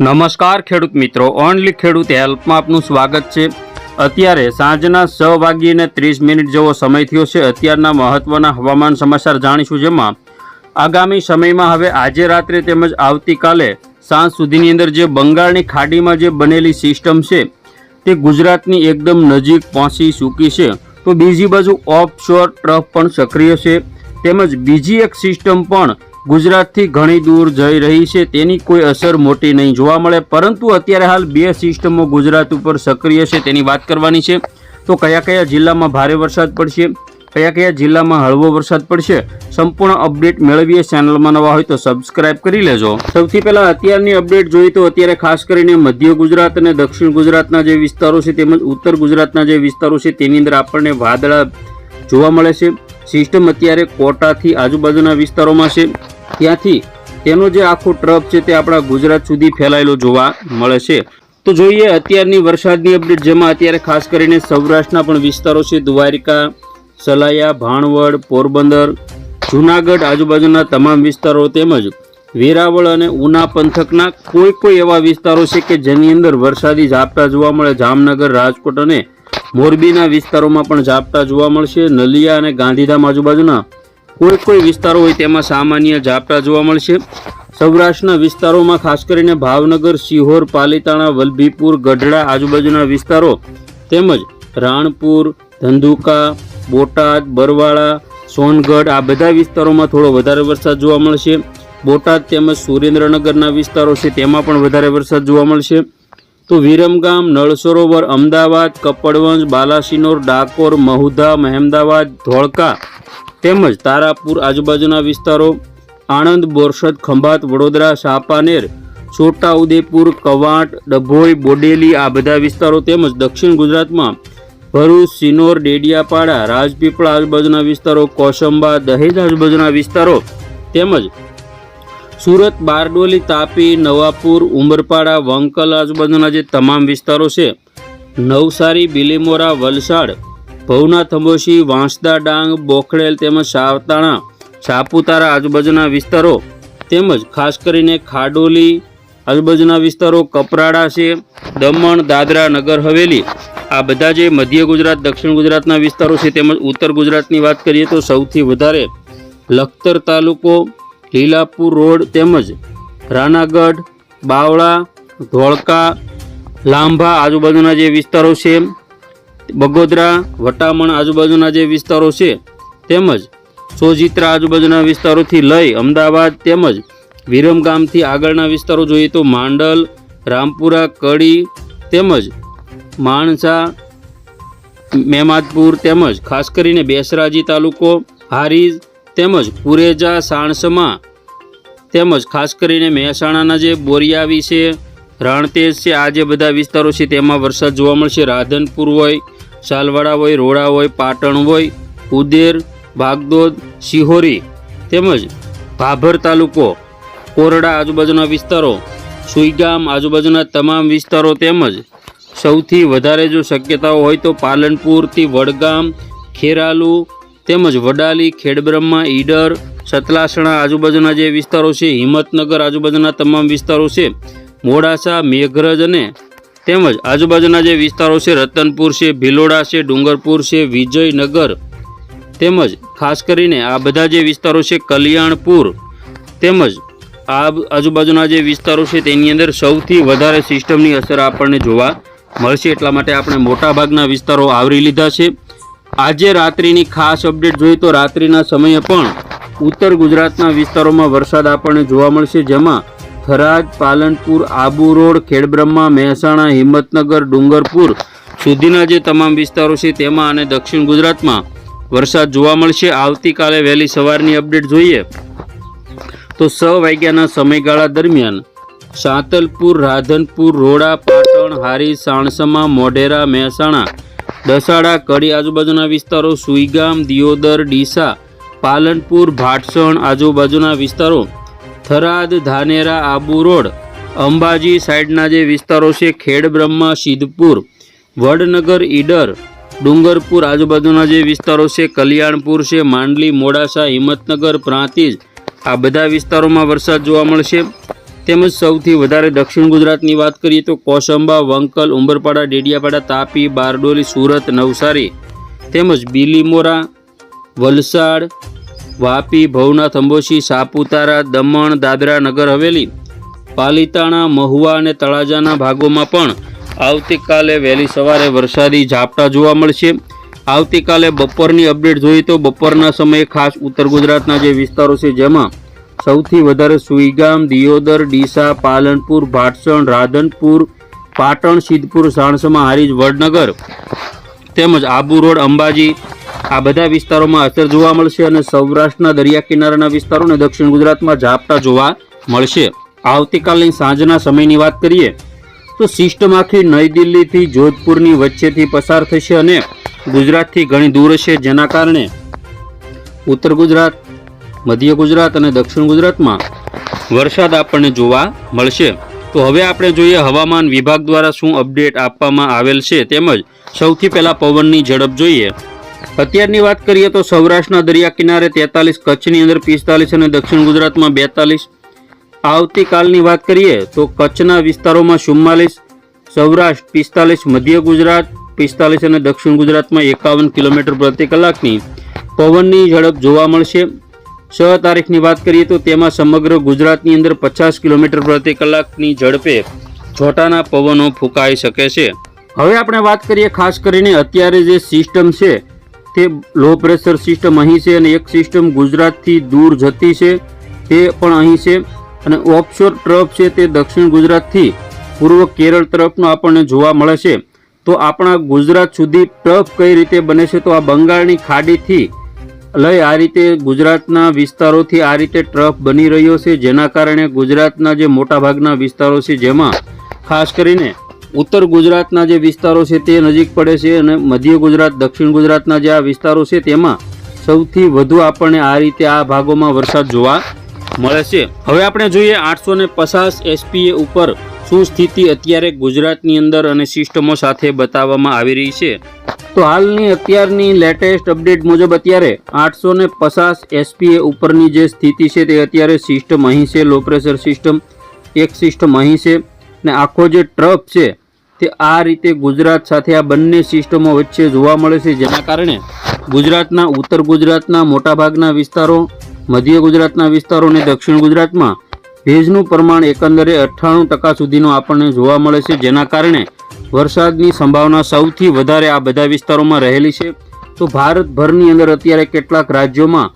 નમસ્કાર ખેડૂત મિત્રો, ઓનલી ખેડૂત હેલ્પમાં આપનું સ્વાગત છે. અત્યારે સાંજના છ વાગીને ત્રીસ મિનિટ જેવો સમય થયો છે. અત્યારના મહત્વના હવામાન સમાચાર જાણીશું જેમાં આગામી સમયમાં હવે આજે રાત્રે તેમજ આવતીકાલે સાંજ સુધીની અંદર જે બંગાળની ખાડીમાં જે બનેલી સિસ્ટમ છે, તે ગુજરાતની એકદમ નજીક પહોંચી ચૂકી છે. તો બીજી બાજુ ઓફ શોર ટ્રફ પણ સક્રિય છે. તેમજ બીજી એક સિસ્ટમ પણ ગુજરાતથી ઘણી દૂર જઈ રહી છે. તેની કોઈ અસર મોટી નહીં જોવા મળે, પરંતુ અત્યારે હાલ બે સિસ્ટમો ગુજરાત ઉપર સક્રિય છે. તેની વાત કરવાની છે તો કયા કયા જિલ્લામાં ભારે વરસાદ પડશે, કયા કયા જિલ્લામાં હળવો વરસાદ પડશે, સંપૂર્ણ અપડેટ મેળવીએ ચેનલમાં નવા હોય તો સબસ્ક્રાઇબ કરી લેજો. સૌથી પહેલાં અત્યારની અપડેટ જોઈએ તો અત્યારે ખાસ કરીને મધ્ય ગુજરાત અને દક્ષિણ ગુજરાતના જે વિસ્તારો છે તેમજ ઉત્તર ગુજરાતના જે વિસ્તારો છે તેની અંદર આપણને વાદળા જોવા મળે છે. સિસ્ટમ અત્યારે કોટાથી આજુબાજુના વિસ્તારોમાં છે. ત્યાંથી તેનો જે આખો ટ્રફ છે તે આપણા ગુજરાત સુધી ફેલાયેલો જોવા મળે છે. તો જોઈએ અત્યારની વરસાદની અપડેટ, જેમાં અત્યારે ખાસ કરીને સૌરાષ્ટ્રના પણ વિસ્તારો છે. દ્વારિકા, સલાયા, ભાણવડ, પોરબંદર, જૂનાગઢ આજુબાજુના તમામ વિસ્તારો તેમજ વેરાવળ અને ઉના પંથકના કોઈ કોઈ એવા વિસ્તારો છે કે જેની અંદર વરસાદી ઝાપટા જોવા મળે. જામનગર, રાજકોટ અને મોરબીના વિસ્તારોમાં પણ ઝાપટા જોવા મળશે. નલિયા અને ગાંધીધામ આજુબાજુના કોઈ કોઈ વિસ્તારો હોય તેમાં સામાન્ય ઝાપટા જોવા મળશે. સૌરાષ્ટ્રના વિસ્તારોમાં ખાસ કરીને ભાવનગર સિહોર પાલીતાણા, વલભીપુર, ગઢડા આજુબાજુના વિસ્તારો તેમજ રાણપુર, ધંધુકા, બોટાદ, બરવાળા, સોનગઢ આ બધા વિસ્તારોમાં થોડો વધારે વરસાદ જોવા મળશે. બોટાદ તેમજ સુરેન્દ્રનગરના વિસ્તારો છે તેમાં પણ વધારે વરસાદ જોવા મળશે. તો વિરમગામ નળ સરોવર અમદાવાદ, કપડવંજ, બાલાસિનોર, ડાકોર, મહુધા, મહેમદાવાદ, ધોળકા તેમજ તારાપુર આજુબાજુના વિસ્તારો, આણંદ, બોરસદ, ખંભાત, વડોદરા શાપાનેર છોટાઉદેપુર, કવાંટ, ડભોઈ, બોડેલી આ બધા વિસ્તારો તેમજ દક્ષિણ ગુજરાતમાં ભરૂચ, સિનોર, ડેડિયાપાડા, રાજપીપળા આજુબાજુના વિસ્તારો, કોસંબા, દહેજ આજુબાજુના વિસ્તારો તેમજ સુરત, બારડોલી, તાપી, નવાપુર, ઉમરપાડા, વંકલ આજુબાજુના જે તમામ વિસ્તારો છે, નવસારી, બિલીમોરા, વલસાડ ભવના થંભોશી વાંસદા ડાંગ, બોખડેલ તેમજ સાવતાણા, સાપુતારા આજુબાજુના વિસ્તારો તેમજ ખાસ કરીને ખાડોલી આજુબાજુના વિસ્તારો, કપરાડા છે, દમણ, દાદરા, નગર, હવેલી. આ બધા જે મધ્ય ગુજરાત, દક્ષિણ ગુજરાતના વિસ્તારો છે તેમજ ઉત્તર ગુજરાતની વાત કરીએ તો સૌથી વધારે લખતર તાલુકો, લીલાપુર રોડ તેમજ રાનાગઢ, બાવળા, ધોળકા, લાંભા આજુબાજુના જે વિસ્તારો છે બગોદરા, વટામણ આજુબાજુના જે વિસ્તારો છે, તેમજ સોજિત્રા આજુબાજુના વિસ્તારોથી લઈ અમદાવાદ તેમજ વિરમગામથી આગળના વિસ્તારો જોઈએ તો માંડલ, રામપુરા, કડી તેમજ માણસા મેમાદપુર તેમજ ખાસ કરીને બેસરાજી તાલુકો, હારીજ તેમજ પુરેજા, સાણસમા તેમજ ખાસ કરીને મહેસાણાના જે બોરિયાવી છે, રણતેજ છે, આ જે બધા વિસ્તારો છે તેમાં વરસાદ જોવા મળશે. રાધનપુર હોય સાલવાડા હોય રોડા હોય, પાટણ હોય, ઉદેર, બાગદોદ, શિહોરી તેમજ ભાભર તાલુકો, કોરડા આજુબાજુના વિસ્તારો, સુઈગામ આજુબાજુના તમામ વિસ્તારો તેમજ સૌથી વધારે જો શક્યતાઓ હોય તો પાલનપુરથી વડગામ, ખેરાલુ તેમજ વડાલી, ખેડબ્રહ્મા, ઈડર, સતલાસણા આજુબાજુના જે વિસ્તારો છે, હિંમતનગર આજુબાજુના તમામ વિસ્તારો છે, મોડાસા, મેઘરજ અને તેમજ આજુબાજુના જે વિસ્તારો છે, રતનપુર છે, ભિલોડા છે, ડુંગરપુર છે, વિજયનગર તેમજ ખાસ કરીને આ બધા જે વિસ્તારો છે, કલ્યાણપુર તેમજ આ આજુબાજુના જે વિસ્તારો છે, તેની અંદર સૌથી વધારે સિસ્ટમની અસર આપણને જોવા મળશે. એટલા માટે આપણે મોટાભાગના વિસ્તારો આવરી લીધા છે. આજે રાત્રિની ખાસ અપડેટ જોઈએ તો રાત્રિના સમયે પણ ઉત્તર ગુજરાતના વિસ્તારોમાં વરસાદ આપણને જોવા મળશે, જેમાં થરાદ, પાલનપુર, આબુ રોડ, ખેડબ્રહ્મા, મહેસાણા, હિંમતનગર, ડુંગરપુર સુધીના જે તમામ વિસ્તારો છે તેમાં અને દક્ષિણ ગુજરાતમાં વરસાદ જોવા મળશે. આવતીકાલે વહેલી સવારની અપડેટ જોઈએ. તો સ વાગ્યાના સમયગાળા દરમિયાન સાંતલપુર, રાધનપુર, રોડા, પાટણ, હારી, સાણસમા, મોઢેરા, મહેસાણા, દસાડા, કડી આજુબાજુના વિસ્તારો, સુઈગામ, દિયોદર, ડીસા, પાલનપુર, ભાટસણ આજુબાજુના વિસ્તારો થરાદ, ધાનેરા, આબુ રોડ, અંબાજી સાઈડના જે વિસ્તારો છે ખેડબ્રહ્મા સિદ્ધપુર, વડનગર, ઈડર, ડુંગરપુર આજુબાજુના જે વિસ્તારો છે, કલ્યાણપુર છે, માંડલી, મોડાસા, હિંમતનગર, પ્રાંતિજ, આ બધા વિસ્તારોમાં વરસાદ જોવા મળશે. તેમજ સૌથી વધારે દક્ષિણ ગુજરાતની વાત કરીએ તો કોસંબા, વંકલ, ઉંબરપાડા, ડેડિયાપાડા, તાપી, બારડોલી, સુરત, નવસારી, તેમજ બીલીમોરા, વલસાડ વાપી, ભવનાથ, અંબોશી, સાપુતારા, દમણ, દાદરા, નગર, હવેલી, પાલીતાણા, મહુવા અને તળાજાના ભાગોમાં પણ આવતીકાલે વહેલી સવારે વરસાદી ઝાપટા જોવા મળશે. આવતીકાલે બપોરની અપડેટ જોઈએ તો બપોરના સમયે ખાસ ઉત્તર ગુજરાતના જે વિસ્તારો છે, જેમાં સૌથી વધારે સુઈગામ, દિયોદર, ડીસા, પાલનપુર, ભાટસણ, રાધનપુર, પાટણ, સિદ્ધપુર, સાણસમા હારીજ, વડનગર, તેમજ આબુ રોડ, અંબાજી આ બધા વિસ્તારોમાં અસર જોવા મળશે અને સૌરાષ્ટ્રના દરિયા કિનારાના વિસ્તારો અને દક્ષિણ ગુજરાતમાં ઝાપટા જોવા મળશે. આવતીકાલની સાંજના સમયની વાત કરીએ, તો સિસ્ટમ આખી નવી દિલ્હીથી જોધપુરની વચ્ચેથી પસાર થશે અને ગુજરાતથી ઘણી દૂર હશે. જેના કારણે ઉત્તર ગુજરાત, મધ્ય ગુજરાત અને દક્ષિણ ગુજરાતમાં વરસાદ આપણને જોવા મળશે. તો હવે આપણે જોઈએ હવામાન વિભાગ દ્વારા શું અપડેટ આપવામાં આવેલ છે. તેમજ સૌથી પહેલાં પવનની ઝડપ જોઈએ. અત્યારની વાત કરીએ તો સૌરાષ્ટ્રના દરિયા કિનારે તેતાલીસ, કચ્છની અંદર પિસ્તાલીસ અને દક્ષિણ ગુજરાતમાં બેતાલીસ. આવતીકાલની વાત કરીએ તો કચ્છના વિસ્તારોમાં ચુમ્માલીસ, સૌરાષ્ટ્ર પિસ્તાલીસ, મધ્ય ગુજરાત પિસ્તાલીસ અને દક્ષિણ ગુજરાતમાં એકાવન કિલોમીટર પ્રતિ કલાકની પવનની ઝડપ જોવા મળશે. છ તારીખની વાત કરીએ તો તેમાં સમગ્ર ગુજરાતની અંદર પચાસ કિલોમીટર પ્રતિ કલાકની ઝડપે છોટાના પવનો ફૂંકાઈ શકે છે. હવે આપણે વાત કરીએ ખાસ કરીને અત્યારે જે સિસ્ટમ છે તે લો પ્રેશર સિસ્ટમ અહીં છે અને એક સિસ્ટમ ગુજરાતથી દૂર જતી છે, તે પણ અહીં છે. અને ઓફશોર ટ્રફ છે તે દક્ષિણ ગુજરાતથી પૂર્વ કેરળ તરફનો આપણને જોવા મળે છે. તો આપણા ગુજરાત સુધી ટ્રફ કઈ રીતે બને છે? તો આ બંગાળની ખાડીથી લઈ આ રીતે ગુજરાતના વિસ્તારોથી આ રીતે ટ્રફ બની રહ્યો છે. જેના કારણે ગુજરાતના જે મોટાભાગના વિસ્તારો છે, જેમાં ખાસ કરીને ઉત્તર ગુજરાતના જે વિસ્તારો છે તે નજીક પડે છે અને મધ્ય ગુજરાત, દક્ષિણ ગુજરાતના જે આ વિસ્તારો છે તેમાં સૌથી વધુ આપણને આ રીતે આ ભાગોમાં વરસાદ જોવા મળે છે. હવે આપણે જોઈએ આઠસો ને પચાસ એસપીએ ઉપર શું સ્થિતિ અત્યારે ગુજરાતની અંદર અને સિસ્ટમો સાથે બતાવવામાં આવી રહી છે. તો હાલની અત્યારની લેટેસ્ટ અપડેટ મુજબ અત્યારે આઠસો ને પચાસ એસપીએ ઉપરની જે સ્થિતિ છે તે અત્યારે સિસ્ટમ અહીં છે, લો પ્રેશર સિસ્ટમ, એક સિસ્ટમ અહીં છે. ને આખો જે ટ્રફ છે, તે આ રીતે ગુજરાત સાથે આ બંને સિસ્ટમો વચ્ચે જોવા મળે છે. જેના કારણે ગુજરાતના, ઉત્તર ગુજરાતના મોટાભાગના વિસ્તારો, મધ્ય ગુજરાતના વિસ્તારો અને દક્ષિણ ગુજરાતમાં ભેજનું પ્રમાણ એકંદરે અઠ્ઠાણું ટકા સુધીનું આપણને જોવા મળે છે. જેના કારણે વરસાદની સંભાવના સૌથી વધારે આ બધા વિસ્તારોમાં રહેલી છે. તો ભારતભરની અંદર અત્યારે કેટલાક રાજ્યોમાં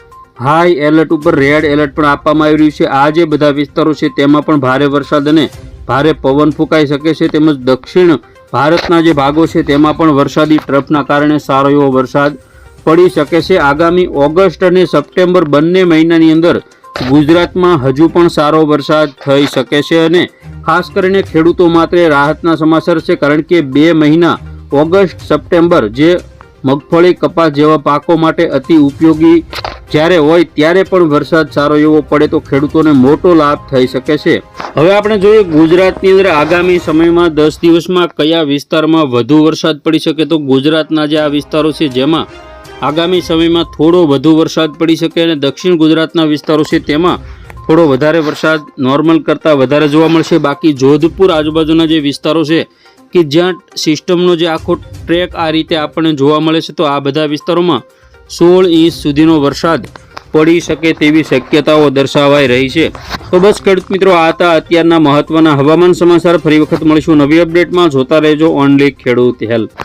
હાઈ એલર્ટ ઉપર રેડ એલર્ટ પણ આપવામાં આવી રહ્યું છે. આ જે બધા વિસ્તારો છે, તેમાં પણ ભારે વરસાદ અને ભારે પવન ફૂંકાઈ શકે છે તેમજ દક્ષિણ ભારતના જે ભાગો છે તેમાં પણ વરસાદી ટ્રફના કારણે સારો એવો વરસાદ પડી શકે છે. આગામી ઓગસ્ટ અને સપ્ટેમ્બર બંને મહિનાની અંદર ગુજરાતમાં હજુ પણ સારો વરસાદ થઈ શકે છે અને ખાસ કરીને ખેડૂતો માટે રાહતના સમાચાર છે, કારણ કે બે મહિના ઓગસ્ટ, સપ્ટેમ્બર જે મગફળી કપાસ જેવા પાકો માટે અતિ ઉપયોગી જ્યારે હોય ત્યારે પણ વરસાદ સારો એવો પડે તો ખેડૂતોને મોટો લાભ થઈ શકે છે. હવે આપણે જોઈએ ગુજરાતની અંદર આગામી સમયમાં દસ દિવસમાં કયા વિસ્તારમાં વધુ વરસાદ પડી શકે તો ગુજરાતના જે આ વિસ્તારો છે જેમાં આગામી સમયમાં થોડો વધુ વરસાદ પડી શકે અને દક્ષિણ ગુજરાતના વિસ્તારો છે તેમાં થોડો વધારે વરસાદ નોર્મલ કરતાં વધારે જોવા મળશે. બાકી જોધપુર આજુબાજુના જે વિસ્તારો છે કે જ્યાં સિસ્ટમનો જે આખો ટ્રેક આ રીતે આપણને જોવા મળે છે તો આ બધા વિસ્તારોમાં સોળ ઇંચ સુધીનો વરસાદ પડી શકે તેવી શક્યતાઓ દર્શાવાઈ રહી છે. તો બસ ખેડૂત મિત્રો, આ હતા અત્યારના મહત્વના હવામાન સમાચાર. ફરી વખત મળીશું નવી અપડેટમાં. જોતા રહેજો ઓનલી ખેડૂત હેલ્પ